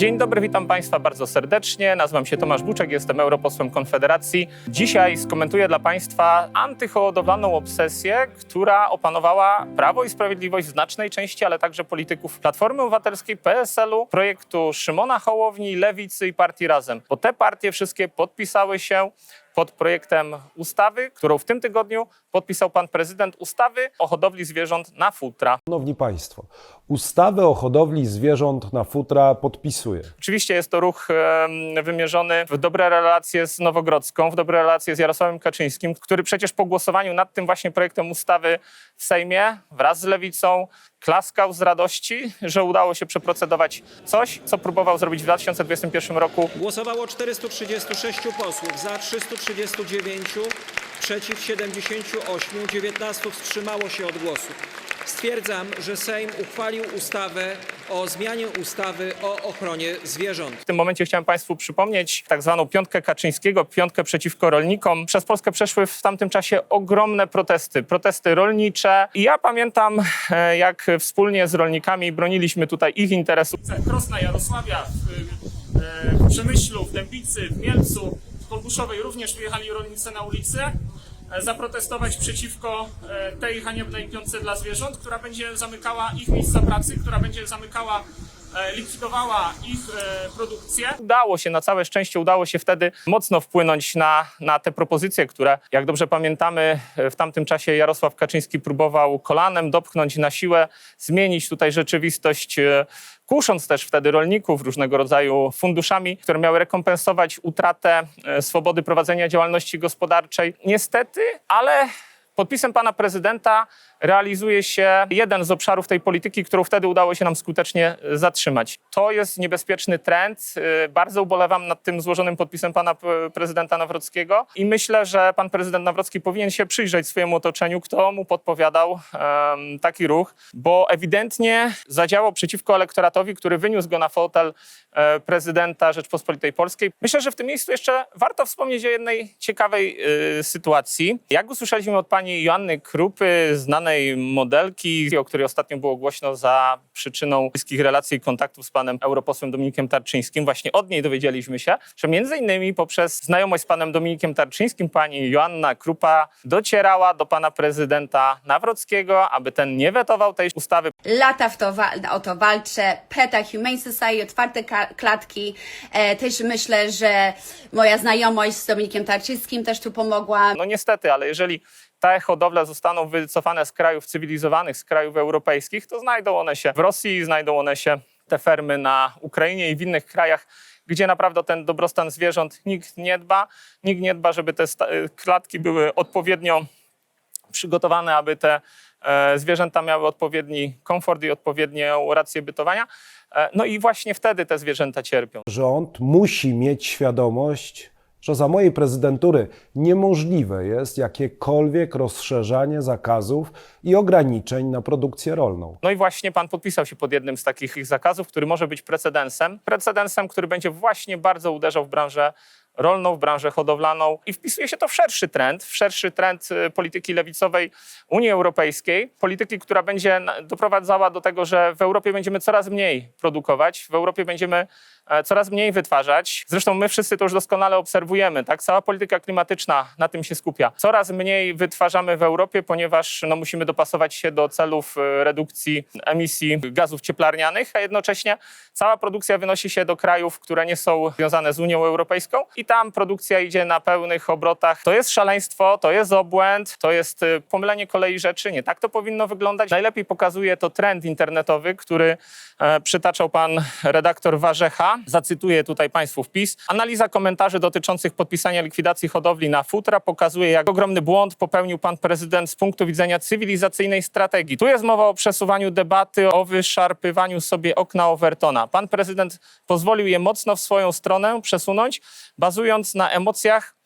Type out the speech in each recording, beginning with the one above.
Dzień dobry, witam Państwa bardzo serdecznie. Nazywam się Tomasz Buczek, jestem europosłem Konfederacji. Dzisiaj skomentuję dla Państwa antyhodowlaną obsesję, która opanowała Prawo i Sprawiedliwość w znacznej części, ale także polityków Platformy Obywatelskiej, PSL-u, projektu Szymona Hołowni, Lewicy i Partii Razem. Bo te partie wszystkie podpisały się pod projektem ustawy, którą w tym tygodniu podpisał pan prezydent ustawy o hodowli zwierząt na futra. Szanowni Państwo, ustawę o hodowli zwierząt na futra podpisuję. Oczywiście jest to ruch wymierzony w dobre relacje z Nowogrodzką, w dobre relacje z Jarosławem Kaczyńskim, który przecież po głosowaniu nad tym właśnie projektem ustawy w Sejmie wraz z Lewicą klaskał z radości, że udało się przeprocedować coś, co próbował zrobić w 2021 roku Głosowało 436 posłów, za 339, przeciw 78, 19 wstrzymało się od głosu. Stwierdzam, że Sejm uchwalił ustawę o zmianie ustawy o ochronie zwierząt. W tym momencie chciałem Państwu przypomnieć tak zwaną piątkę Kaczyńskiego, piątkę przeciwko rolnikom. Przez Polskę przeszły w tamtym czasie ogromne protesty, protesty rolnicze. I ja pamiętam, e, jak wspólnie z rolnikami broniliśmy tutaj ich interesów. Krosna Jarosławia, w, e, w Przemyślu, w Dębicy, w Mielcu, w Kolbuszowej również wyjechali rolnicy na ulicę zaprotestować przeciwko e, tej haniebnej piątce dla zwierząt, która będzie zamykała ich miejsca pracy, która będzie zamykała e, likwidowała ich e, produkcję. Udało się, na całe szczęście udało się wtedy mocno wpłynąć na, na te propozycje, które, jak dobrze pamiętamy, e, w tamtym czasie Jarosław Kaczyński próbował kolanem dopchnąć na siłę, zmienić tutaj rzeczywistość, e, kusząc też wtedy rolników różnego rodzaju funduszami, które miały rekompensować utratę e, swobody prowadzenia działalności gospodarczej. Niestety, ale Podpisem pana prezydenta realizuje się jeden z obszarów tej polityki, którą wtedy udało się nam skutecznie e, zatrzymać. To jest niebezpieczny trend. E, Bardzo ubolewam nad tym złożonym podpisem pana p- prezydenta Nawrockiego i myślę, że pan prezydent Nawrocki powinien się przyjrzeć swojemu otoczeniu, kto mu podpowiadał em, taki ruch, bo ewidentnie zadziałał przeciwko elektoratowi, który wyniósł go na fotel e, prezydenta Rzeczpospolitej Polskiej. Myślę, że w tym miejscu jeszcze warto wspomnieć o jednej ciekawej e, sytuacji. Jak usłyszeliśmy od pani Joanny Krupy, znanej modelki, o której ostatnio było głośno za przyczyną bliskich relacji i kontaktów z panem europosłem Dominikiem Tarczyńskim, właśnie od niej dowiedzieliśmy się, że między innymi poprzez znajomość z panem Dominikiem Tarczyńskim pani Joanna Krupa docierała do pana prezydenta Nawrockiego, aby ten nie wetował tej ustawy, Lata w to o to walczę. PETA, Humane Society, otwarte klatki. E, też myślę, że moja znajomość z Dominikiem Tarczyńskim też tu pomogła. No niestety, ale jeżeli te hodowle zostaną wycofane z krajów cywilizowanych, z krajów europejskich, to znajdą one się w Rosji, znajdą one się te fermy na Ukrainie i w innych krajach, gdzie naprawdę ten dobrostan zwierząt nikt nie dba. Nikt nie dba, żeby te sta- klatki były odpowiednio przygotowane, aby te e, zwierzęta miały odpowiedni komfort i odpowiednią rację bytowania. E, no i właśnie wtedy te zwierzęta cierpią. Rząd musi mieć świadomość, że za mojej prezydentury niemożliwe jest jakiekolwiek rozszerzanie zakazów i ograniczeń na produkcję rolną. No i właśnie pan podpisał się pod jednym z takich zakazów, który może być precedensem. Precedensem, który będzie właśnie bardzo uderzał w branżę rolną, w branżę hodowlaną i wpisuje się to w szerszy trend, w szerszy trend y, polityki lewicowej Unii Europejskiej. Polityki, która będzie doprowadzała do tego, że w Europie będziemy coraz mniej produkować, w Europie będziemy coraz mniej wytwarzać. Zresztą my wszyscy to już doskonale obserwujemy, tak? Cała polityka klimatyczna na tym się skupia. Coraz mniej wytwarzamy w Europie, ponieważ no, musimy dopasować się do celów e, redukcji emisji gazów cieplarnianych, a jednocześnie cała produkcja wynosi się do krajów, które nie są związane z Unią Europejską i tam produkcja idzie na pełnych obrotach. To jest szaleństwo, to jest obłęd, to jest e, pomylenie kolei rzeczy. Nie tak to powinno wyglądać. Najlepiej pokazuje to trend internetowy, który e, przytaczał pan redaktor Warzecha. Zacytuję tutaj państwu wpis. Analiza komentarzy dotyczących podpisania likwidacji hodowli na futra pokazuje, jak ogromny błąd popełnił pan prezydent z punktu widzenia cywilizacyjnej strategii. Tu jest mowa o przesuwaniu debaty, o wyszarpywaniu sobie okna Overtona. Pan prezydent pozwolił je mocno w swoją stronę przesunąć, bazując na emocjach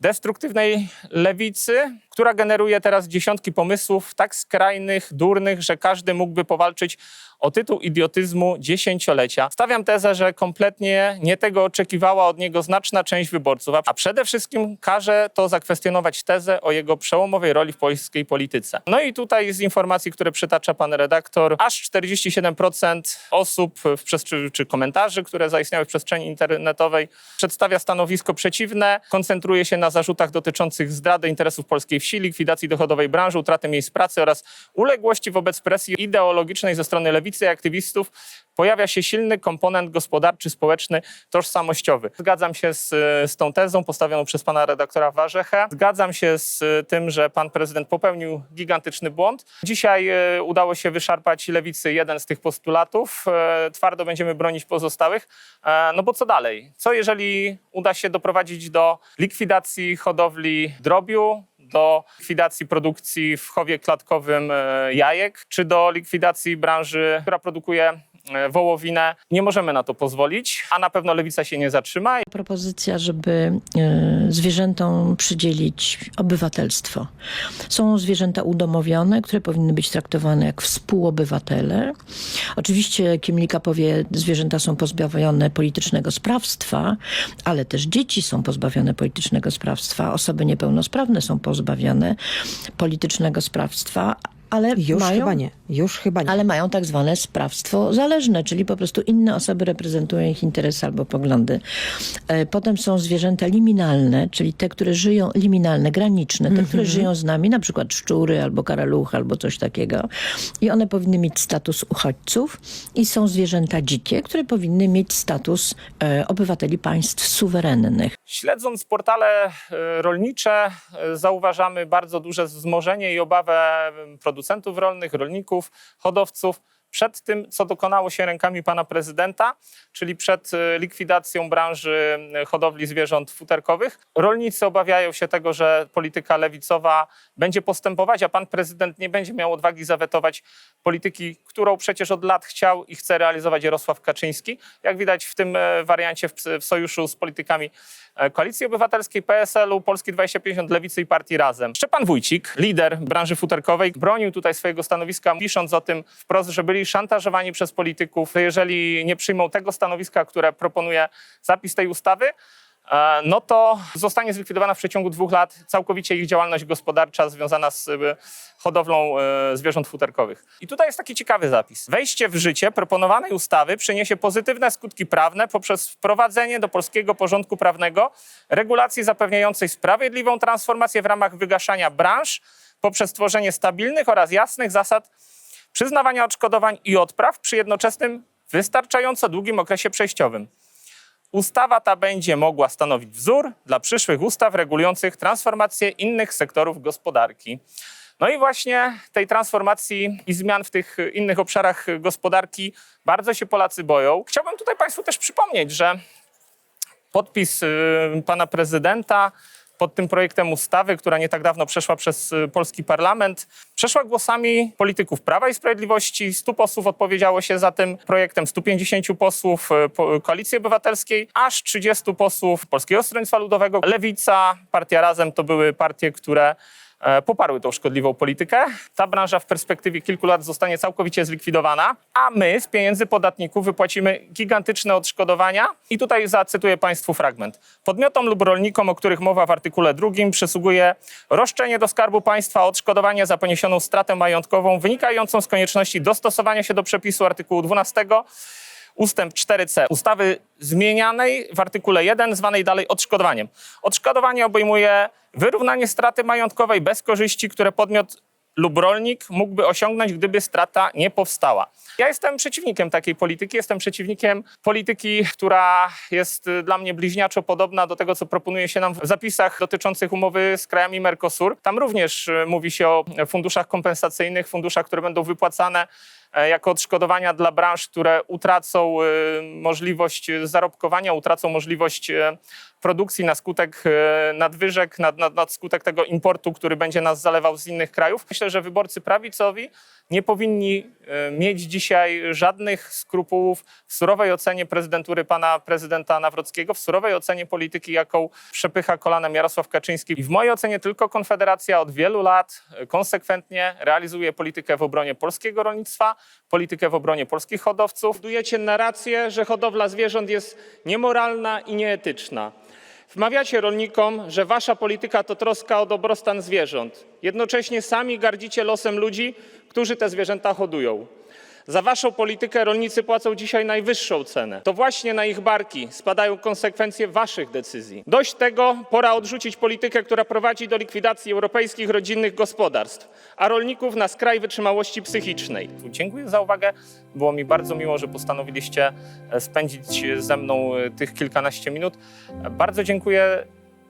destruktywnej lewicy, która generuje teraz dziesiątki pomysłów tak skrajnych, durnych, że każdy mógłby powalczyć o tytuł idiotyzmu dziesięciolecia. Stawiam tezę, że kompletnie nie tego oczekiwała od niego znaczna część wyborców, a przede wszystkim każe to zakwestionować tezę o jego przełomowej roli w polskiej polityce. No i tutaj z informacji, które przytacza pan redaktor, aż 47% osób w przestrzeni, czy komentarzy, które zaistniały w przestrzeni internetowej, przedstawia stanowisko przeciwne, koncentruje się na zarzutach dotyczących zdrady interesów polskiej wsi, likwidacji dochodowej branży, utraty miejsc pracy oraz uległości wobec presji ideologicznej ze strony lewicy i aktywistów. Pojawia się silny komponent gospodarczy, społeczny, tożsamościowy. Zgadzam się z, z tą tezą postawioną przez pana redaktora Warzechę. Zgadzam się z tym, że pan prezydent popełnił gigantyczny błąd. Dzisiaj e, udało się wyszarpać lewicy jeden z tych postulatów. E, Twardo będziemy bronić pozostałych. E, No bo co dalej? Co jeżeli uda się doprowadzić do likwidacji hodowli drobiu, do likwidacji produkcji w chowie klatkowym e, jajek, czy do likwidacji branży, która produkuje wołowinę. Nie możemy na to pozwolić, a na pewno lewica się nie zatrzyma. Propozycja, żeby e, zwierzętom przydzielić obywatelstwo. Są zwierzęta udomowione, które powinny być traktowane jak współobywatele. Oczywiście Kimlika powie, zwierzęta są pozbawione politycznego sprawstwa, ale też dzieci są pozbawione politycznego sprawstwa, osoby niepełnosprawne są pozbawione politycznego sprawstwa, ale Już mają... chyba nie. Już chyba nie. Ale mają tak zwane sprawstwo zależne, czyli po prostu inne osoby reprezentują ich interesy albo poglądy. E, Potem są zwierzęta liminalne, czyli te, które żyją, liminalne, graniczne, te, które żyją z nami, na przykład szczury albo karaluchy albo coś takiego. I one powinny mieć status uchodźców. I są zwierzęta dzikie, które powinny mieć status e, obywateli państw suwerennych. Śledząc portale e, rolnicze, e, zauważamy bardzo duże wzmożenie i obawę e, producentów rolnych, rolników, hodowców przed tym, co dokonało się rękami pana prezydenta, czyli przed e, likwidacją branży e, hodowli zwierząt futerkowych. Rolnicy obawiają się tego, że polityka lewicowa będzie postępować, a pan prezydent nie będzie miał odwagi zawetować polityki, którą przecież od lat chciał i chce realizować Jarosław Kaczyński. Jak widać w tym e, wariancie w, w sojuszu z politykami Koalicji Obywatelskiej, PSL-u, Polski 2050, Lewicy i Partii Razem. Szczepan Wójcik, lider branży futerkowej, bronił tutaj swojego stanowiska, pisząc o tym wprost, że byli szantażowani przez polityków, że jeżeli nie przyjmą tego stanowiska, które proponuje zapis tej ustawy, e, no to zostanie zlikwidowana w przeciągu dwóch lat całkowicie ich działalność gospodarcza związana z e, hodowlą e, zwierząt futerkowych. I tutaj jest taki ciekawy zapis. Wejście w życie proponowanej ustawy przyniesie pozytywne skutki prawne poprzez wprowadzenie do polskiego porządku prawnego regulacji zapewniającej sprawiedliwą transformację w ramach wygaszania branż poprzez tworzenie stabilnych oraz jasnych zasad przyznawania odszkodowań i odpraw przy jednoczesnym wystarczająco długim okresie przejściowym. Ustawa ta będzie mogła stanowić wzór dla przyszłych ustaw regulujących transformację innych sektorów gospodarki. No i właśnie tej transformacji i zmian w tych innych obszarach gospodarki bardzo się Polacy boją. Chciałbym tutaj Państwu też przypomnieć, że podpis y, pana prezydenta pod tym projektem ustawy, która nie tak dawno przeszła przez y, polski parlament, przeszła głosami polityków Prawa i Sprawiedliwości. 100 posłów odpowiedziało się za tym projektem, 150 posłów y, Koalicji Obywatelskiej, aż 30 posłów Polskiego Stronnictwa Ludowego. Lewica, Partia Razem to były partie, które poparły tą szkodliwą politykę. Ta branża w perspektywie kilku lat zostanie całkowicie zlikwidowana, a my z pieniędzy podatników wypłacimy gigantyczne odszkodowania. I tutaj zacytuję Państwu fragment. Podmiotom lub rolnikom, o których mowa w artykule drugim, przysługuje roszczenie do Skarbu Państwa o odszkodowanie za poniesioną stratę majątkową wynikającą z konieczności dostosowania się do przepisu artykułu 12 ustęp 4c ustawy zmienianej w artykule 1, zwanej dalej odszkodowaniem. Odszkodowanie obejmuje wyrównanie straty majątkowej bez korzyści, które podmiot lub rolnik mógłby osiągnąć, gdyby strata nie powstała. Ja jestem przeciwnikiem takiej polityki, jestem przeciwnikiem polityki, która jest y, dla mnie bliźniaczo podobna do tego, co proponuje się nam w zapisach dotyczących umowy z krajami Mercosur. Tam również y, mówi się o funduszach kompensacyjnych, funduszach, które będą wypłacane jako odszkodowania dla branż, które utracą e, możliwość zarobkowania, utracą możliwość e, produkcji, na skutek e, nadwyżek, na, na, na skutek tego importu, który będzie nas zalewał z innych krajów. Myślę, że wyborcy prawicowi nie powinni e, mieć dzisiaj żadnych skrupułów w surowej ocenie prezydentury pana prezydenta Nawrockiego, w surowej ocenie polityki, jaką przepycha kolanem Jarosław Kaczyński. I w mojej ocenie tylko Konfederacja od wielu lat e, konsekwentnie realizuje politykę w obronie polskiego rolnictwa, politykę w obronie polskich hodowców. Budujecie narrację, że hodowla zwierząt jest niemoralna i nieetyczna. Wmawiacie rolnikom, że wasza polityka to troska o dobrostan zwierząt. Jednocześnie sami gardzicie losem ludzi, którzy te zwierzęta hodują. Za waszą politykę rolnicy płacą dzisiaj najwyższą cenę. To właśnie na ich barki spadają konsekwencje waszych decyzji. Dość tego, pora odrzucić politykę, która prowadzi do likwidacji europejskich rodzinnych gospodarstw, a rolników na skraj wytrzymałości psychicznej. Dziękuję za uwagę. Było mi bardzo miło, że postanowiliście e, spędzić ze mną e, tych kilkanaście minut. E, Bardzo dziękuję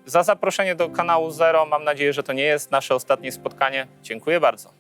za zaproszenie do kanału Zero. Mam nadzieję, że to nie jest nasze ostatnie spotkanie. Dziękuję bardzo.